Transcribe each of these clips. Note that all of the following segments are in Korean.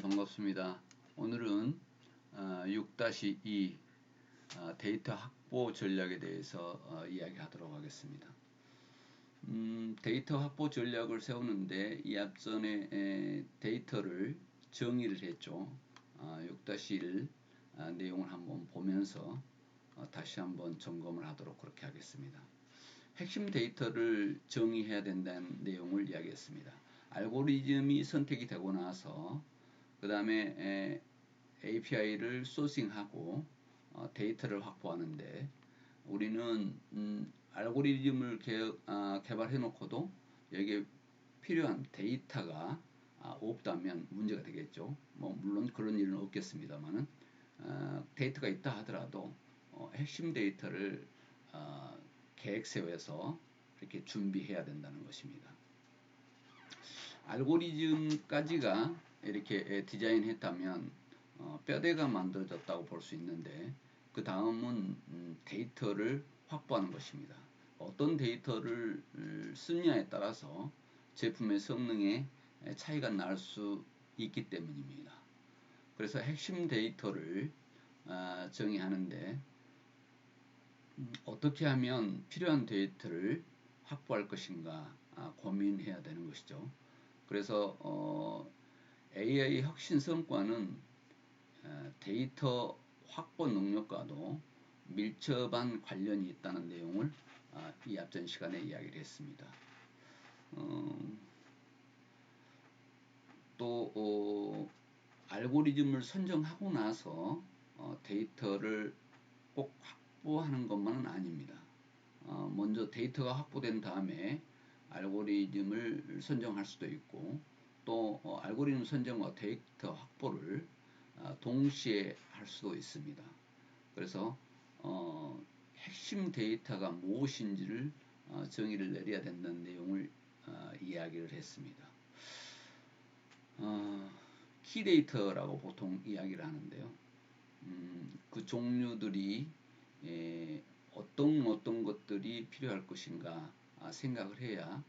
반갑습니다. 오늘은 6-2 어, 어, 데이터 확보 전략에 대해서 어, 이야기하도록 하겠습니다. 음, 데이터 확보 전략을 세우는데 이 앞전에 데이터를 정의를 했죠. 6-1 내용을 한번 보면서 다시 한번 점검을 하도록 그렇게 하겠습니다. 핵심 데이터를 정의해야 된다는 내용을 이야기했습니다. 알고리즘이 선택이 되고 나서 그 다음에 API를 소싱하고 어, 데이터를 확보하는데 우리는 음, 알고리즘을 개, 아, 발해 놓고도 여기에 필요한 데이터가 아, 없다면 문제가 되겠죠. 뭐 물론 그런 일은 없겠습니다만은 어, 데이터가 있다 하더라도 어, 핵심 데이터를 어, 계획 세워서 이렇게 준비해야 된다는 것입니다. 알고리즘까지가 이렇게 디자인했다면 어, 뼈대가 만들어졌다고 볼 수 있는데 그 다음은 음, 데이터를 확보하는 것입니다. 어떤 데이터를 음, 쓰냐에 따라서 제품의 성능에 차이가 날 수 있기 때문입니다. 그래서 핵심 데이터를 아, 정의하는데 음, 어떻게 하면 필요한 데이터를 확보할 것인가 아, 고민해야 되는 것이죠. 그래서 어, AI 혁신 성과는 데이터 확보 능력과도 밀접한 관련이 있다는 내용을 아, 이 앞전 시간에 이야기를 했습니다. 어, 또 어, 알고리즘을 선정하고 나서 어, 데이터를 꼭 확보하는 것만은 아닙니다. 어, 먼저 데이터가 확보된 다음에 알고리즘을 선정할 수도 있고 또 어, 알고리즘 선정과 데이터 확보를 어, 동시에 할 수도 있습니다. 그래서 어, 핵심 데이터가 무엇인지를 어, 정의를 내려야 된다는 내용을 어, 이야기를 했습니다. 어, 키데이터라고 보통 이야기를 하는데요. 음, 그 종류들이 예, 어떤 어떤 것들이 필요할 것인가 아, 생각을 해야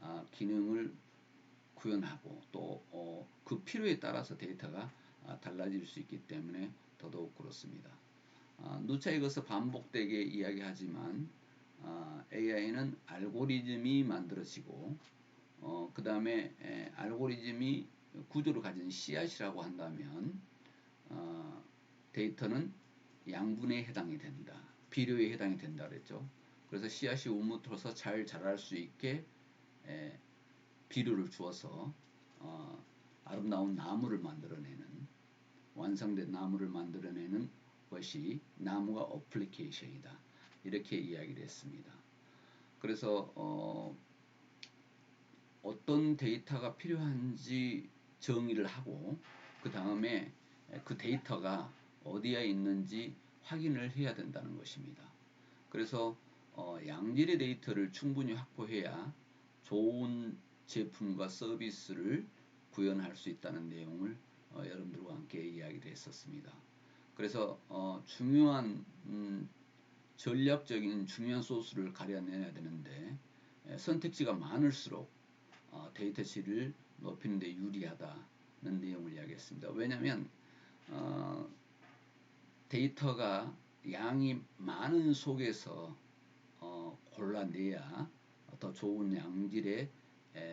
아, 기능을 구현하고 또그 어, 필요에 따라서 데이터가 아, 달라질 수 있기 때문에 더더욱 그렇습니다. 아, 누차 이것을 반복되게 이야기하지만 아, AI는 알고리즘이 만들어지고 어, 그 다음에 알고리즘이 구조를 가진 씨앗이라고 한다면 어, 데이터는 양분에 해당이 된다. 비료에 해당이 된다 그랬죠. 그래서 씨앗이 우무터서 잘 자랄 수 있게 에, 비료를 주어서 어, 아름다운 나무를 만들어내는 완성된 나무를 만들어내는 것이 나무가 어플리케이션이다. 이렇게 이야기를 했습니다. 그래서 어, 어떤 데이터가 필요한지 정의를 하고 그 다음에 그 데이터가 어디에 있는지 확인을 해야 된다는 것입니다. 그래서 어, 양질의 데이터를 충분히 확보해야 좋은 제품과 서비스를 구현할 수 있다는 내용을 어, 여러분들과 함께 이야기를 했었습니다. 그래서 어, 중요한 음, 전략적인 중요한 소스를 가려내야 되는데 에, 선택지가 많을수록 어, 데이터 질을 높이는 데 유리하다는 내용을 이야기했습니다. 왜냐하면 어, 데이터가 양이 많은 속에서 어, 골라내야 더 좋은 양질의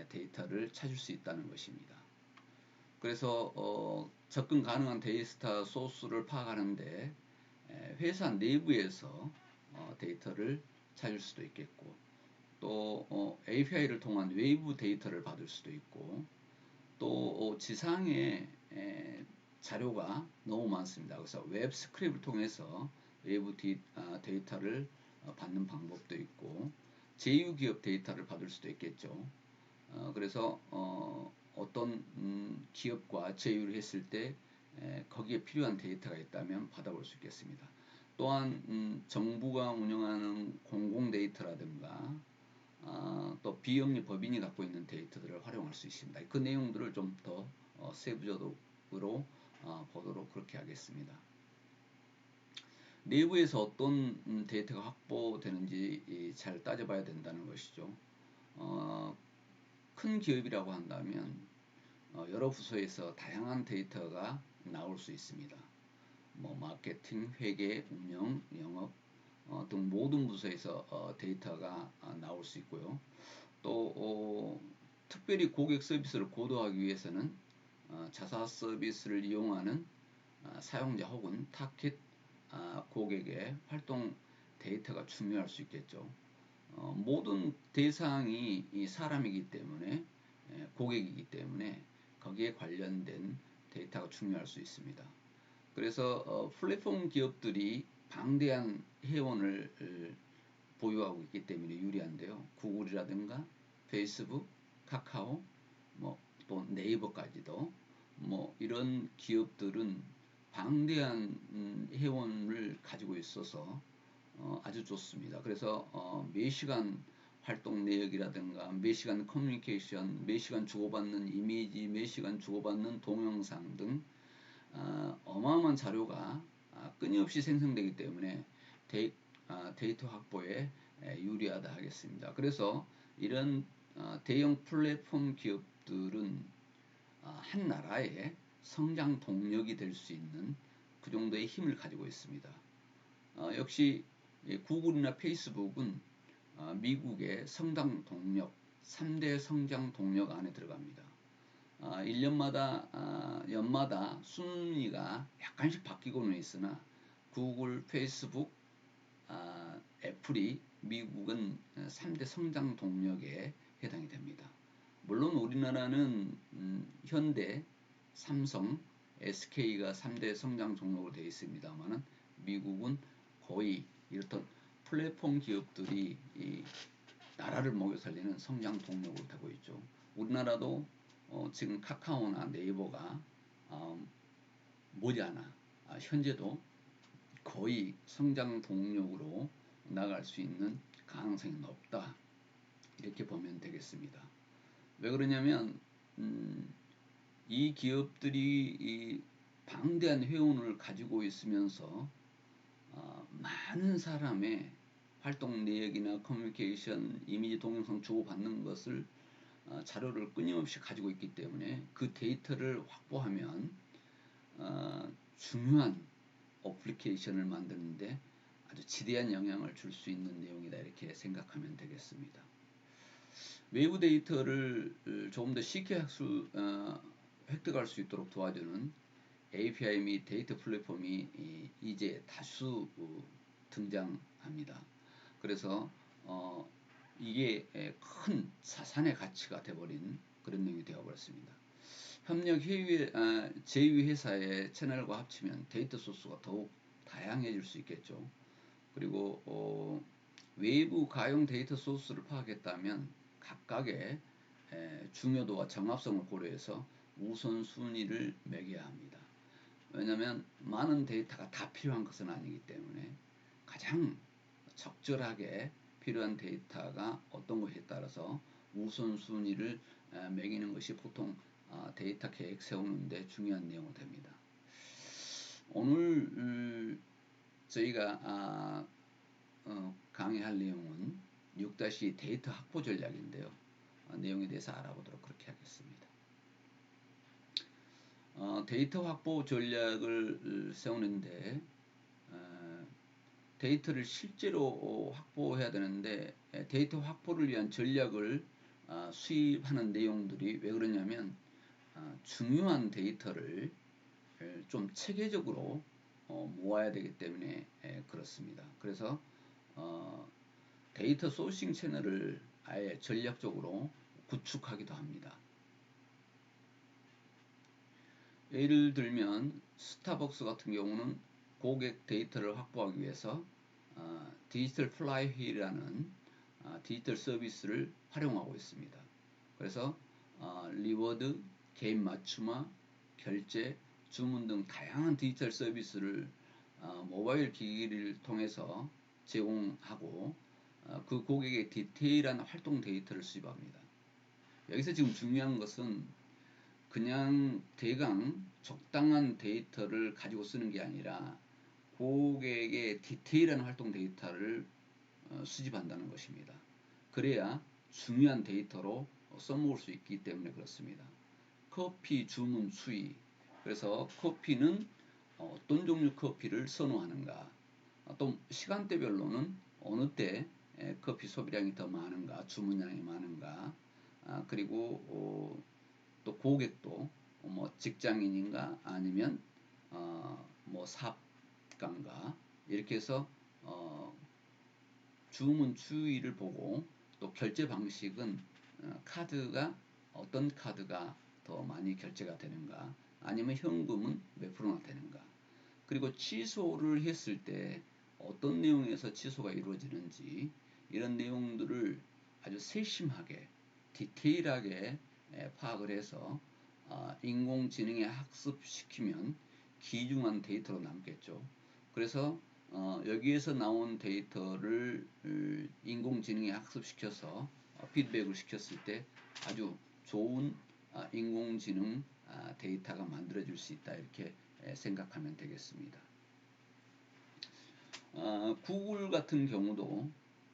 데이터를 찾을 수 있다는 것입니다. 그래서 어, 접근 가능한 데이터 소스를 파악하는데 회사 내부에서 어, 데이터를 찾을 수도 있겠고 또 어, API를 통한 외부 데이터를 받을 수도 있고 또 어, 지상에 에, 자료가 너무 많습니다. 그래서 웹 스크립을 통해서 외부 디, 아, 데이터를 어, 받는 방법도 있고 제휴기업 데이터를 받을 수도 있겠죠. 어, 그래서 어, 어떤 음, 기업과 제휴를 했을 때 에, 거기에 필요한 데이터가 있다면 받아볼 수 있겠습니다. 또한 음, 정부가 운영하는 공공 데이터라든가 아, 또 비영리 법인이 갖고 있는 데이터들을 활용할 수 있습니다. 그 내용들을 좀더 어, 세부적으로 어, 보도록 그렇게 하겠습니다. 내부에서 어떤 음, 데이터가 확보되는지 잘 따져봐야 된다는 것이죠. 어, 큰 기업이라고 한다면 어, 여러 부서에서 다양한 데이터가 나올 수 있습니다. 뭐 마케팅, 회계, 운영, 영업 어, 등 모든 부서에서 어, 데이터가 어, 나올 수 있고요. 또 어, 특별히 고객 서비스를 고도하기 위해서는 어, 자사 서비스를 이용하는 어, 사용자 혹은 타깃 어, 고객의 활동 데이터가 중요할 수 있겠죠. 어, 모든 대상이 이 사람이기 때문에 예, 고객이기 때문에 거기에 관련된 데이터가 중요할 수 있습니다. 그래서 어, 플랫폼 기업들이 방대한 회원을 보유하고 있기 때문에 유리한데요. 구글이라든가 페이스북, 카카오, 뭐 또 네이버까지도 뭐 이런 기업들은 방대한 음, 회원을 가지고 있어서 어, 아주 좋습니다. 그래서 어, 매시간 활동 내역이라든가 매시간 커뮤니케이션, 매시간 주고받는 이미지, 매시간 주고받는 동영상 등 어, 어마어마한 자료가 아, 끊임없이 생성되기 때문에 데이, 아, 데이터 확보에 유리하다 하겠습니다. 그래서 이런 어, 대형 플랫폼 기업들은 어, 한 나라의 성장 동력이 될 수 있는 그 정도의 힘을 가지고 있습니다. 어, 역시 구글이나 페이스북은 어, 미국의 성장 동력, 3대 성장 동력 안에 들어갑니다. 어, 1년마다 어, 연마다 순위가 약간씩 바뀌고는 있으나 구글, 페이스북, 어, 애플이 미국은 3대 성장 동력에 해당이 됩니다. 물론 우리나라는 음, 현대, 삼성, SK가 3대 성장 종목으로 되어 있습니다만은 미국은 거의 이렇던 플랫폼 기업들이 이 나라를 먹여 살리는 성장 동력으로 되고 있죠. 우리나라도 어 지금 카카오나 네이버가 어 머지않아 아 현재도 거의 성장 동력으로 나갈 수 있는 가능성이 높다. 이렇게 보면 되겠습니다. 왜 그러냐면 음, 이 기업들이 이 방대한 회원을 가지고 있으면서 어, 많은 사람의 활동 내역이나 커뮤니케이션, 이미지, 동영상 주고받는 것을 어, 자료를 끊임없이 가지고 있기 때문에 그 데이터를 확보하면 어, 중요한 어플리케이션을 만드는데 아주 지대한 영향을 줄 수 있는 내용이다 이렇게 생각하면 되겠습니다. 외부 데이터를 조금 더 쉽게 학수, 어, 획득할 수 있도록 도와주는 API 및 데이터 플랫폼이 이제 다수 등장합니다. 그래서 어, 이게 큰 자산의 가치가 되어버린 그런 내용이 되어버렸습니다. 협력 회의, 아, 제휴 회사의 채널과 합치면 데이터 소스가 더욱 다양해질 수 있겠죠. 그리고 어, 외부 가용 데이터 소스를 파악했다면 각각의 에, 중요도와 정합성을 고려해서 우선순위를 매겨야 합니다. 왜냐하면 많은 데이터가 다 필요한 것은 아니기 때문에 가장 적절하게 필요한 데이터가 어떤 것에 따라서 우선순위를 매기는 것이 보통 아, 데이터 계획 세우는데 중요한 내용이 됩니다. 오늘 음, 저희가 아, 어, 강의할 내용은 6- 데이터 확보 전략인데요. 어, 내용에 대해서 알아보도록 그렇게 하겠습니다. 어, 데이터 확보 전략을 세우는데 어, 데이터를 실제로 확보해야 되는데 데이터 확보를 위한 전략을 어, 수입하는 내용들이 왜 그러냐면 어, 중요한 데이터를 좀 체계적으로 어, 모아야 되기 때문에 에, 그렇습니다. 그래서 어, 데이터 소싱 채널을 아예 전략적으로 구축하기도 합니다. 예를 들면 스타벅스 같은 경우는 고객 데이터를 확보하기 위해서 어, 디지털 플라이휠이라는 어, 디지털 서비스를 활용하고 있습니다. 그래서 어, 리워드, 개인 맞춤화, 결제, 주문 등 다양한 디지털 서비스를 어, 모바일 기기를 통해서 제공하고 어, 그 고객의 디테일한 활동 데이터를 수집합니다. 여기서 지금 중요한 것은 그냥 대강 적당한 데이터를 가지고 쓰는 게 아니라 고객의 디테일한 활동 데이터를 어, 수집한다는 것입니다. 그래야 중요한 데이터로 써먹을 수 있기 때문에 그렇습니다. 커피 주문 수위. 그래서 커피는 어, 어떤 종류 커피를 선호하는가. 어, 또 시간대별로는 어느 때 커피 소비량이 더 많은가, 주문량이 많은가. 아, 그리고 어, 또 고객도 뭐 직장인인가 아니면 어, 뭐 사업가인가 이렇게 해서 어, 주문 추이를 보고 또 결제 방식은 어, 카드가 어떤 카드가 더 많이 결제가 되는가 아니면 현금은 몇 프로나 되는가. 그리고 취소를 했을 때 어떤 내용에서 취소가 이루어지는지 이런 내용들을 아주 세심하게 디테일하게 파악을 해서 어, 인공지능에 학습시키면 귀중한 데이터로 남겠죠. 그래서 어, 여기에서 나온 데이터를 인공지능에 학습시켜서 어, 피드백을 시켰을 때 아주 좋은 아, 인공지능 아, 데이터가 만들어질 수 있다 이렇게 생각하면 되겠습니다. 아, 구글 같은 경우도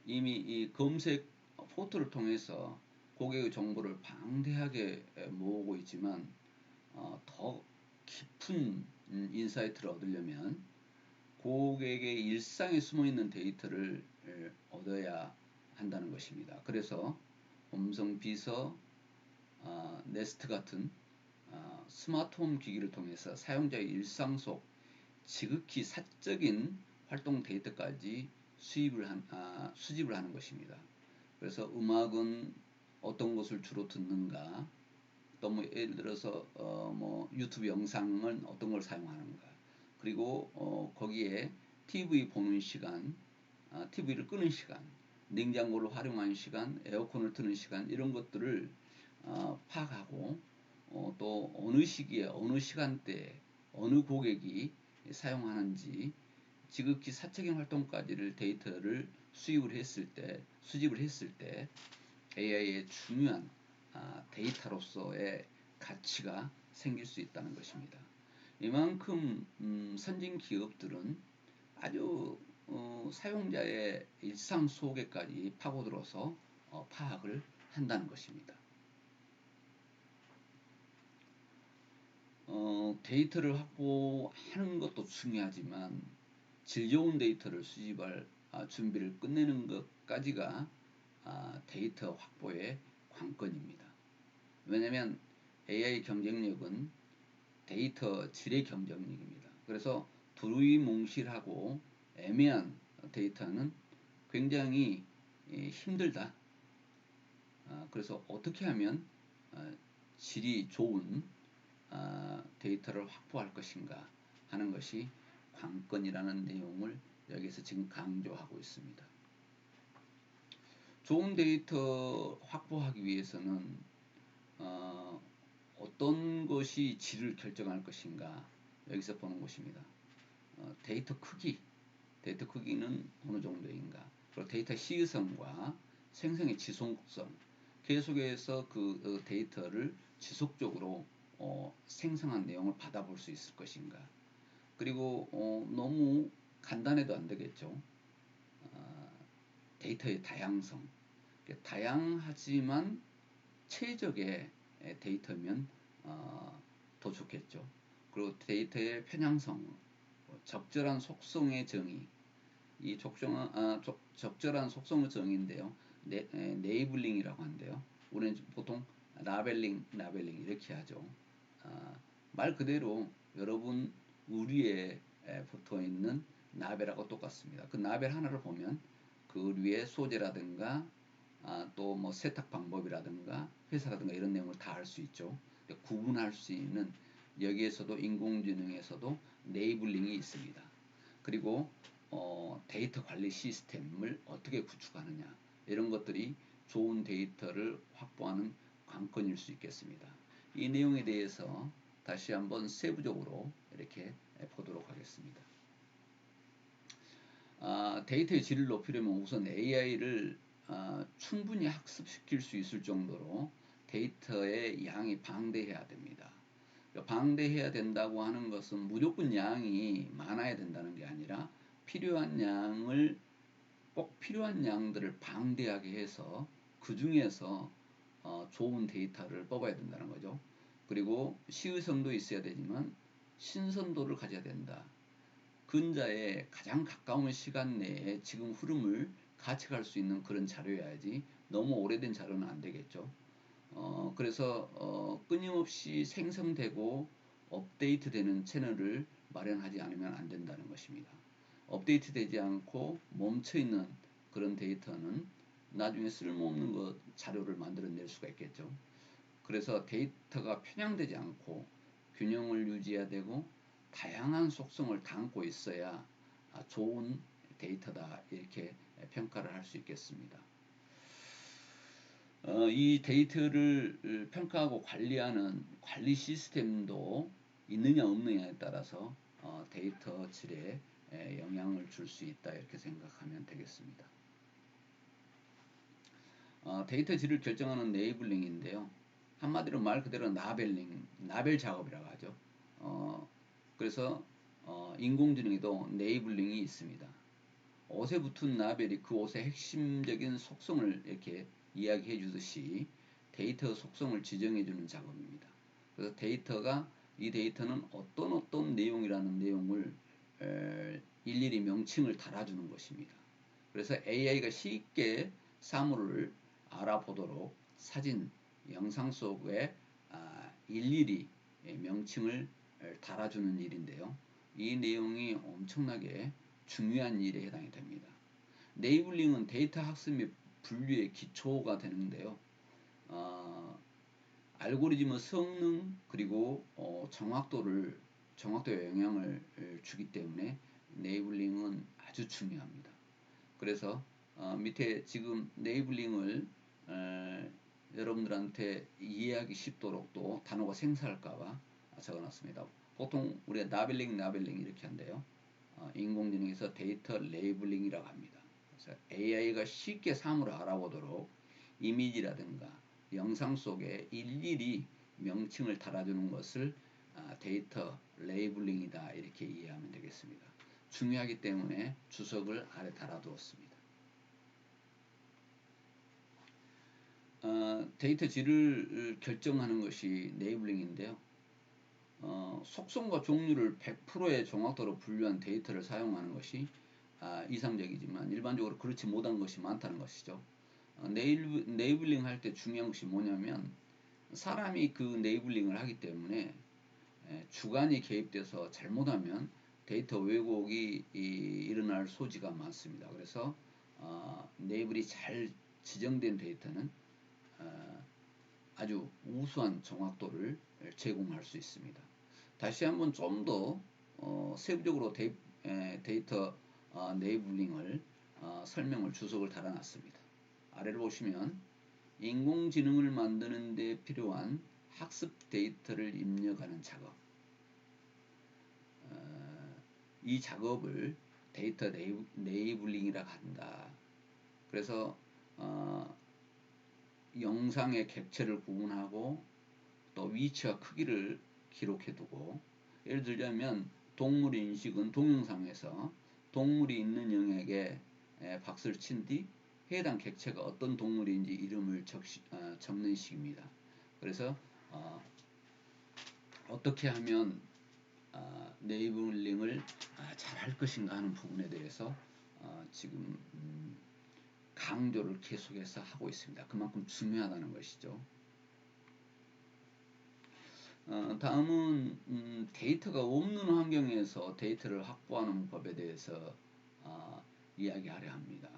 이미 이 검색 포털을 통해서 고객의 정보를 방대하게 모으고 있지만 어, 더 깊은 인사이트를 얻으려면 고객의 일상에 숨어 있는 데이터를 얻어야 한다는 것입니다. 그래서 음성 비서, 어, 네스트 같은 어, 스마트홈 기기를 통해서 사용자의 일상 속 지극히 사적인 활동 데이터까지 수입을 한, 아, 수집을 하는 것입니다. 그래서 음악은 어떤 것을 주로 듣는가, 또 뭐 예를 들어서 어, 뭐 유튜브 영상은 어떤 걸 사용하는가, 그리고 어, 거기에 TV 보는 시간, 아, TV를 끄는 시간, 냉장고를 활용하는 시간, 에어컨을 트는 시간 이런 것들을 어, 파악하고 어, 또 어느 시기에 어느 시간대에 어느 고객이 사용하는지 지극히 사적인 활동까지를 데이터를 수입을 했을 때 수집을 했을 때 AI의 중요한 아, 데이터로서의 가치가 생길 수 있다는 것입니다. 이만큼 음, 선진 기업들은 아주 어, 사용자의 일상 속에까지 파고들어서 어, 파악을 한다는 것입니다. 어, 데이터를 확보하는 것도 중요하지만 질 좋은 데이터를 수집할 아, 준비를 끝내는 것까지가 아, 데이터 확보의 관건입니다. 왜냐하면 AI 경쟁력은 데이터 질의 경쟁력입니다. 그래서 두루뭉실하고 애매한 데이터는 굉장히 힘들다. 아, 그래서 어떻게 하면 아, 질이 좋은 아, 데이터를 확보할 것인가 하는 것이 관건이라는 내용을 여기서 지금 강조하고 있습니다. 좋은 데이터 확보하기 위해서는 어, 어떤 것이 질을 결정할 것인가 여기서 보는 것입니다. 어, 데이터 크기, 데이터 크기는 어느 정도인가, 그리고 데이터 시의성과 생성의 지속성, 계속해서 그 어, 데이터를 지속적으로 어, 생성한 내용을 받아볼 수 있을 것인가, 그리고 어, 너무 간단해도 안 되겠죠. 어, 데이터의 다양성, 다양하지만 최적의 데이터면 어, 더 좋겠죠. 그리고 데이터의 편향성, 적절한 속성의 정의, 이 적정한, 아, 적, 적절한 속성의 정의인데요. 네, 네이블링이라고 하는데요. 우리는 보통 라벨링, 라벨링 이렇게 하죠. 아, 말 그대로 여러분 우리에 붙어 있는 나벨하고 똑같습니다. 그 나벨 하나를 보면 그 위에 소재라든가 아, 또뭐 세탁 방법이라든가 회사라든가 이런 내용을 다 알 수 있죠. 구분할 수 있는 여기에서도 인공지능에서도 네이블링이 있습니다. 그리고 어, 데이터 관리 시스템을 어떻게 구축하느냐 이런 것들이 좋은 데이터를 확보하는 관건일 수 있겠습니다. 이 내용에 대해서 다시 한번 세부적으로 이렇게 보도록 하겠습니다. 아, 데이터의 질을 높이려면 우선 AI를 아, 충분히 학습시킬 수 있을 정도로 데이터의 양이 방대해야 됩니다. 그러니까 방대해야 된다고 하는 것은 무조건 양이 많아야 된다는 게 아니라 필요한 양을 꼭 필요한 양들을 방대하게 해서 그 중에서 어, 좋은 데이터를 뽑아야 된다는 거죠. 그리고 시의성도 있어야 되지만 신선도를 가져야 된다. 근자에 가장 가까운 시간 내에 지금 흐름을 가져갈 수 있는 그런 자료여야지 너무 오래된 자료는 안 되겠죠. 어, 그래서 어, 끊임없이 생성되고 업데이트되는 채널을 마련하지 않으면 안 된다는 것입니다. 업데이트되지 않고 멈춰 있는 그런 데이터는 나중에 쓸모없는 것 자료를 만들어낼 수가 있겠죠. 그래서 데이터가 편향되지 않고 균형을 유지해야 되고 다양한 속성을 담고 있어야 좋은 데이터다 이렇게 평가를 할 수 있겠습니다. 어, 이 데이터를 평가하고 관리하는 관리 시스템도 있느냐 없느냐에 따라서 어, 데이터 질에 영향을 줄 수 있다 이렇게 생각하면 되겠습니다. 어, 데이터 질을 결정하는 네이블링인데요. 한마디로 말 그대로 나벨링, 나벨 작업이라고 하죠. 어, 그래서 어, 인공지능에도 네이블링이 있습니다. 옷에 붙은 나벨이 그 옷의 핵심적인 속성을 이렇게 이야기해 주듯이 데이터 속성을 지정해 주는 작업입니다. 그래서 데이터가 이 데이터는 어떤 어떤 내용이라는 내용을 에, 일일이 명칭을 달아주는 것입니다. 그래서 AI가 쉽게 사물을 알아보도록 사진, 영상 속에 아, 일일이 명칭을 달아주는 일인데요. 이 내용이 엄청나게 중요한 일에 해당이 됩니다. 네이블링은 데이터 학습 및 분류의 기초가 되는데요. 어, 알고리즘의 성능 그리고 어, 정확도를 정확도에 영향을 주기 때문에 네이블링은 아주 중요합니다. 그래서 어, 밑에 지금 네이블링을 에, 여러분들한테 이해하기 쉽도록 또 단어가 생소할까봐 적어놨습니다. 보통 우리가 나벨링 나벨링 이렇게 한대요. 어, 인공지능에서 데이터 레이블링이라고 합니다. 그래서 AI가 쉽게 사물을 알아보도록 이미지라든가 영상 속에 일일이 명칭을 달아주는 것을 아, 데이터 레이블링이다 이렇게 이해하면 되겠습니다. 중요하기 때문에 주석을 아래 달아두었습니다. 어, 데이터 질을 결정하는 것이 네이블링인데요. 어, 속성과 종류를 100%의 정확도로 분류한 데이터를 사용하는 것이 아, 이상적이지만 일반적으로 그렇지 못한 것이 많다는 것이죠. 어, 네이블, 네이블링 할 때 중요한 것이 뭐냐면 사람이 그 네이블링을 하기 때문에 에, 주관이 개입돼서 잘못하면 데이터 왜곡이 이, 일어날 소지가 많습니다. 그래서 어, 네이블이 잘 지정된 데이터는 어, 아주 우수한 정확도를 제공할 수 있습니다. 다시 한번 좀더 어, 세부적으로 데이, 에, 데이터 어, 네이블링을 어, 설명을 주석을 달아놨습니다. 아래를 보시면 인공지능을 만드는 데 필요한 학습 데이터를 입력하는 작업 어, 이 작업을 데이터 네이블링이라고 한다. 그래서 어, 영상의 객체를 구분하고 또 위치와 크기를 기록해 두고 예를 들자면 동물 인식은 동영상에서 동물이 있는 영역에 박스를 친 뒤 해당 객체가 어떤 동물인지 이름을 적시, 어, 적는 식입니다. 그래서 어, 떻게 하면 어, 네이블링을 아, 잘할 것인가 하는 부분에 대해서 어, 지금 음, 강조를 계속해서 하고 있습니다. 그만큼 중요하다는 것이죠. 어, 다음은 음, 데이터가 없는 환경에서 데이터를 확보하는 법에 대해서 어, 이야기하려 합니다.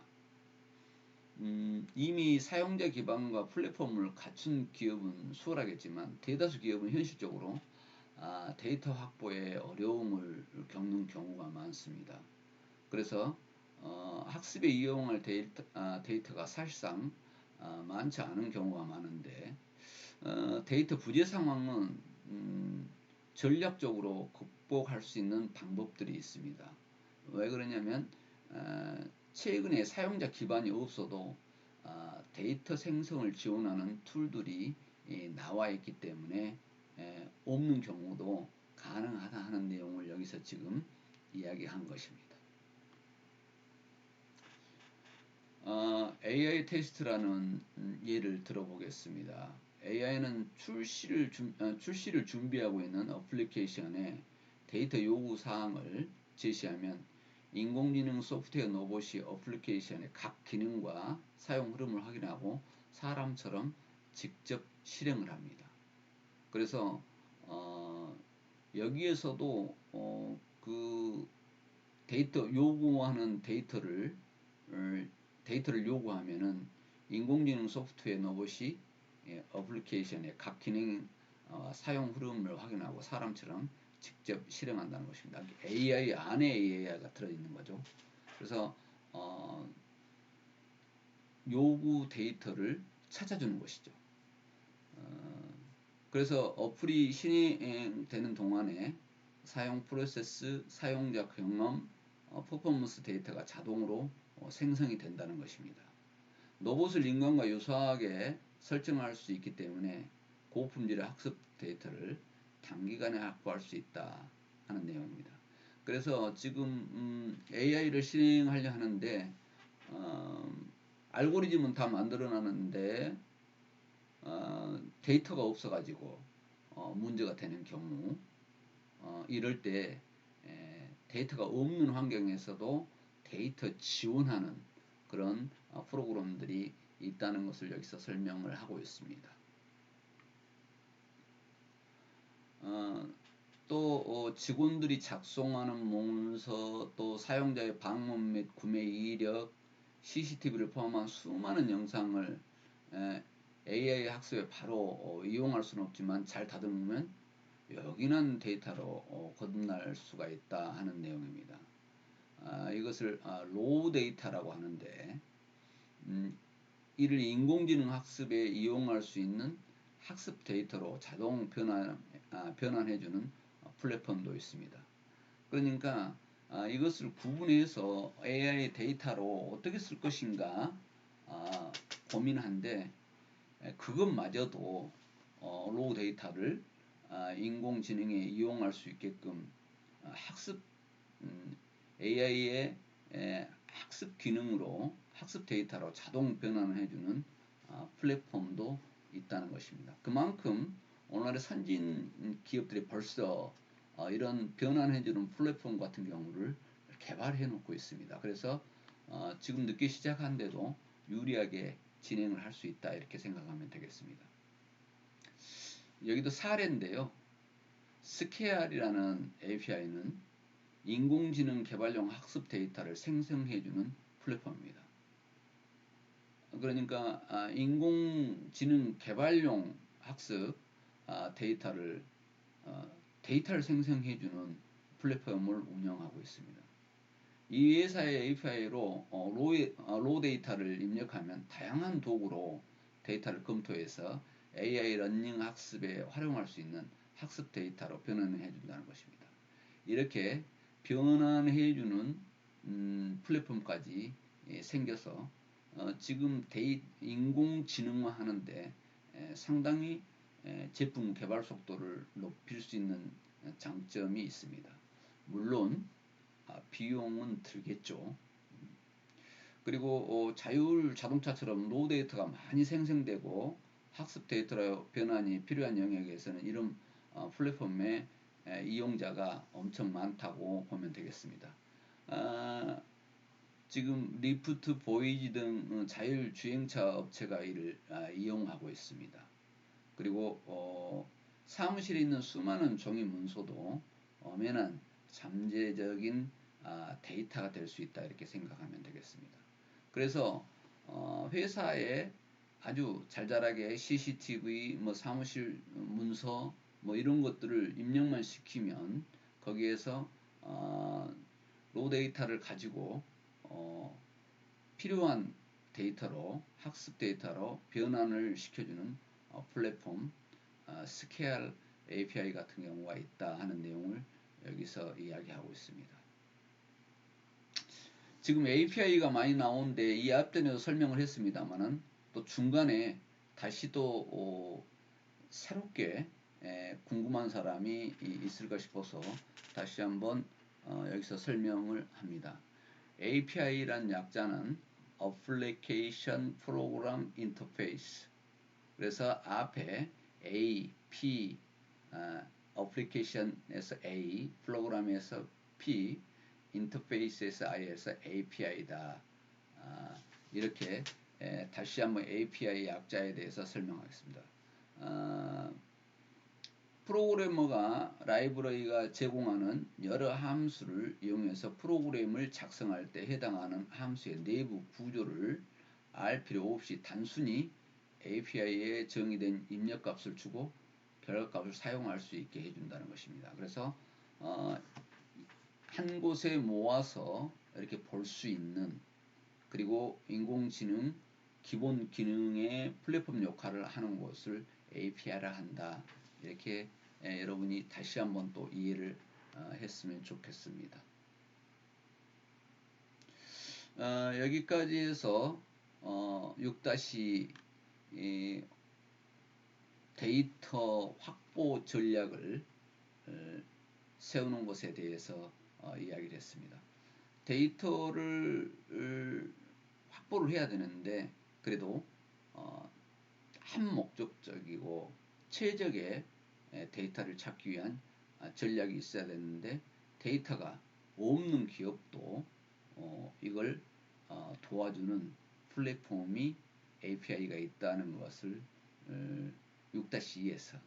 음, 이미 사용자 기반과 플랫폼을 갖춘 기업은 수월하겠지만 대다수 기업은 현실적으로 아, 데이터 확보에 어려움을 겪는 경우가 많습니다. 그래서 어, 학습에 이용할 데이터, 아, 데이터가 사실상 아, 많지 않은 경우가 많은데 어, 데이터 부재 상황은 음, 전략적으로 극복할 수 있는 방법들이 있습니다. 왜 그러냐면 어, 최근에 사용자 기반이 없어도 어, 데이터 생성을 지원하는 툴들이 예, 나와 있기 때문에 예, 없는 경우도 가능하다 하는 내용을 여기서 지금 이야기한 것입니다. 어, AI 테스트라는 예를 들어보겠습니다. AI는 출시를, 준, 어, 출시를 준비하고 있는 어플리케이션에 데이터 요구 사항을 제시하면 인공지능 소프트웨어 로봇이 어플리케이션의 각 기능과 사용 흐름을 확인하고 사람처럼 직접 실행을 합니다. 그래서 어, 여기에서도 어, 그 데이터 요구하는 데이터를 데이터를 요구하면은 인공지능 소프트웨어 로봇이 예, 어플리케이션의 각 기능 어, 사용 흐름을 확인하고 사람처럼 직접 실행한다는 것입니다. AI 안에 AI가 들어있는 거죠. 그래서 어, 요구 데이터를 찾아주는 것이죠. 어, 그래서 어플이 실행되는 동안에 사용 프로세스, 사용자 경험, 어, 퍼포먼스 데이터가 자동으로 어, 생성이 된다는 것입니다. 로봇을 인간과 유사하게 설정할 수 있기 때문에 고품질의 학습 데이터를 단기간에 확보할 수 있다 하는 내용입니다. 그래서 지금 음, AI를 실행하려 하는데 어, 알고리즘은 다 만들어놨는데 어, 데이터가 없어가지고 어, 문제가 되는 경우 어, 이럴 때 에, 데이터가 없는 환경에서도 데이터 지원하는 그런 어, 프로그램들이 있다는 것을 여기서 설명을 하고 있습니다. 어, 또 어, 직원들이 작성하는 문서 또 사용자의 방문 및 구매 이력 CCTV를 포함한 수많은 영상을 에, AI 학습에 바로 어, 이용할 수는 없지만 잘 다듬으면 여기는 데이터로 어, 거듭날 수가 있다 하는 내용입니다. 아, 이것을 아, 로우 데이터라고 하는데 음, 이를 인공지능 학습에 이용할 수 있는 학습 데이터로 자동 변환, 아, 변환해주는 플랫폼도 있습니다. 그러니까 아, 이것을 구분해서 AI 데이터로 어떻게 쓸 것인가 아, 고민한데 그것마저도 어, 로우 데이터를 아, 인공지능에 이용할 수 있게끔 아, 학습 음, AI의 에, 학습 기능으로 학습 데이터로 자동 변환을 해주는 아, 플랫폼도 있다는 것입니다. 그만큼 오늘의 선진 기업들이 벌써 어, 이런 변환해주는 플랫폼 같은 경우를 개발해 놓고 있습니다. 그래서 어, 지금 늦게 시작한데도 유리하게 진행을 할 수 있다 이렇게 생각하면 되겠습니다. 여기도 사례인데요. 스케알이라는 API는 인공지능 개발용 학습 데이터를 생성해주는 플랫폼입니다. 그러니까 아, 인공지능 개발용 학습 아, 데이터를 어, 데이터를 생성해주는 플랫폼을 운영하고 있습니다. 이 회사의 API로 어, 로, 어, 로 데이터를 입력하면 다양한 도구로 데이터를 검토해서 AI 러닝 학습에 활용할 수 있는 학습 데이터로 변환해 준다는 것입니다. 이렇게 변환해 주는 음, 플랫폼까지 예, 생겨서 어, 지금 데이, 인공지능화 하는데 에, 상당히 에, 제품 개발 속도를 높일 수 있는 장점이 있습니다. 물론 아, 비용은 들겠죠. 그리고 어, 자율 자동차처럼 로우 데이터가 많이 생성되고 학습 데이터로 변환이 필요한 영역에서는 이런 어, 플랫폼의 에, 이용자가 엄청 많다고 보면 되겠습니다. 아, 지금 리프트, 보이지 등 어, 자율주행차 업체가 이를 아, 이용하고 있습니다. 그리고 어, 사무실에 있는 수많은 종이 문서도 엄연한 잠재적인 아, 데이터가 될 수 있다 이렇게 생각하면 되겠습니다. 그래서 어, 회사에 아주 잘잘하게 CCTV, 뭐 사무실 문서 뭐 이런 것들을 입력만 시키면 거기에서 어, 로 데이터를 가지고 어, 필요한 데이터로 학습 데이터로 변환을 시켜주는 어, 플랫폼 어, 스케알 API 같은 경우가 있다 하는 내용을 여기서 이야기하고 있습니다. 지금 API가 많이 나오는데 이 앞전에도 설명을 했습니다만은 또 중간에 다시 또 어, 새롭게 에, 궁금한 사람이 있을까 싶어서 다시 한번 어, 여기서 설명을 합니다. API란 약자는 Application Program Interface 그래서 앞에 A, P, 아, 어플리케이션에서 A, 프로그램에서 P, 인터페이스에서 I에서 API다. 아, 이렇게 에, 다시 한번 API 약자에 대해서 설명하겠습니다. 아, 프로그래머가 라이브러리가 제공하는 여러 함수를 이용해서 프로그램을 작성할 때 해당하는 함수의 내부 구조를 알 필요 없이 단순히 API에 정의된 입력값을 주고 결과값을 사용할 수 있게 해준다는 것입니다. 그래서 어, 한 곳에 모아서 이렇게 볼 수 있는 그리고 인공지능 기본 기능의 플랫폼 역할을 하는 것을 API라 한다. 이렇게 에, 여러분이 다시 한번 또 이해를 어, 했으면 좋겠습니다. 어, 여기까지 해서 어, 6 데이터 확보 전략을 어, 세우는 것에 대해서 어, 이야기를 했습니다. 데이터를 확보를 해야 되는데 그래도 어, 한 목적적이고 최적의 데이터를 찾기 위한 아, 전략이 있어야 되는데 데이터가 없는 기업도 이걸 도와주는 플랫폼이 API가 있다는 것을 6-2에서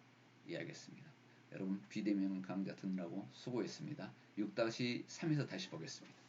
이야기했습니다. 여러분 비대면 강좌 듣느라고 수고했습니다. 6-3에서 다시 보겠습니다.